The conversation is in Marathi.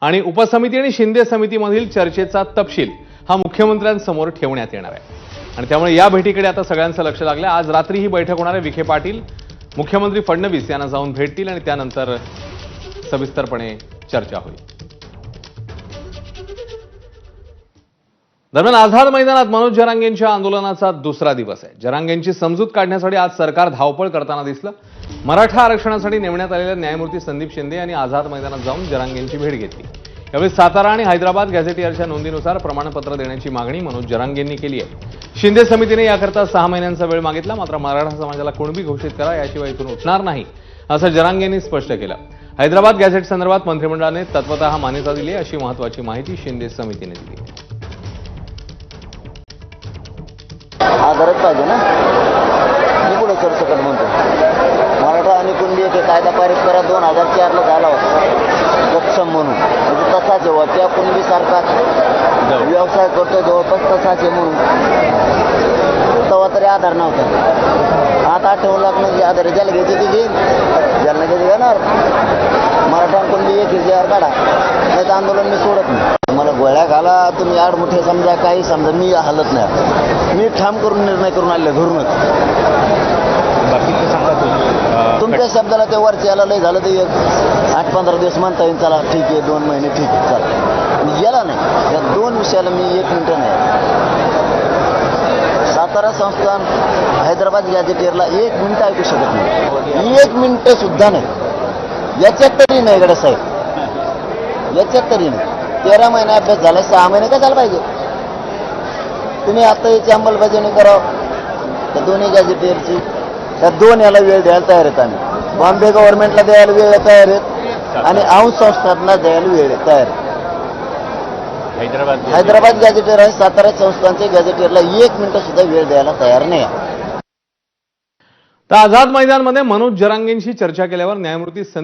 आणि उपसमिती आणि शिंदे समितीमधील चर्चेचा तपशील हा मुख्यमंत्र्यांसमोर ठेवण्यात येणार आहे. आणि त्यामुळे या भेटीकडे आता सगळ्यांचं लक्ष लागलं आज रात्री ही बैठक होणार आहे विखे पाटील मुख्यमंत्री फडणवीस यांना जाऊन भेटतील आणि त्यानंतर सविस्तरपणे चर्चा होईल. दरम्यान आझाद मैदानात मनोज जरांगेंच्या आंदोलनाचा दुसरा दिवस आहे. जरांगेंची समजूत काढण्यासाठी आज सरकार धावपळ करताना दिसलं. मराठा आरक्षणासाठी नेमण्यात आलेल्या न्यायमूर्ती संदीप शिंदे यांनी आझाद मैदानात जाऊन जरांगेंची भेट घेतली. यावेळी सातारा आणि हैदराबाद गॅझेटियरच्या नोंदीनुसार प्रमाणपत्र देण्याची मागणी मनोज जरांगेंनी केली आहे. शिंदे समितीने याकरता सहा महिन्यांचा वेळ मागितला मात्र मराठा समाजाला कुणबी घोषित करा याशिवाय इथून उठणार नाही असं जरांगेंनी स्पष्ट केलं. हैदराबाद गॅझेट संदर्भात मंत्रिमंडळाने तत्वत मान्यता दिली अशी महत्वाची माहिती शिंदे समितीने दिली आधारच पाहिजे ना मी पुढे करू शकत म्हणतो मराठा आणि पारित करा दोन हजार चारला झाला होता. सक्षम म्हणून. म्हणजे तसाच आहे. त्या कुणबी सारखा व्यवसाय करतो जवळपास तसाच आहे म्हणून. तेव्हा तरी आधार नव्हता. आता आठवण लागणं जे आधार ज्याला घ्यायचे ते घेईन ज्याला घ्यायचे घेणार. मराठा कुणबी एक जी आर काढा. नाही तर आंदोलन मी सोडत नाही. मला गोळ्या घाला. तुम्ही आडमुठे समजा काही समजा मी हलत नाही. मी ठाम करून निर्णय करून आले घरूनच तुम्ही तुमच्या शब्दाला ते वरच्या याला लय झालं ते एक आठ पंधरा दिवस म्हणता येईल चला ठीक आहे दोन महिने ठीक आहे चला. गेला नाही. या दोन विषयाला मी एक मिनटं नाही. सातारा संस्थान हैदराबाद गॅजेटियरला एक मिनिट ऐकू शकत नाही. एक मिनिट सुद्धा नाही. याच्यात तरी नाही गड्या साहेब. याच्यात तरी नाही. तेरा महिने अभ्यास झाला सहा महिने का झाला पाहिजे? तुम्ही आता याची अंमलबजावणी करावं. त्या दोन्ही गॅजेटियरची त्या दोन याला वेळ द्यायला तयार आहेत आम्ही. बॉम्बे गव्हर्नमेंटला द्यायला वेळ तयार आहेत आणि अंश संस्थांना द्यायला वेळ तयार आहेत. हैदराबाद हैदराबाद गॅजेटियर आणि सातारा संस्थांच्या गॅजेटियरला एक मिनिटं सुद्धा वेळ द्यायला तयार नाही आहे. तर आझाद मैदानमध्ये मनोज जरांगेंशी चर्चा केल्यावर न्यायमूर्ती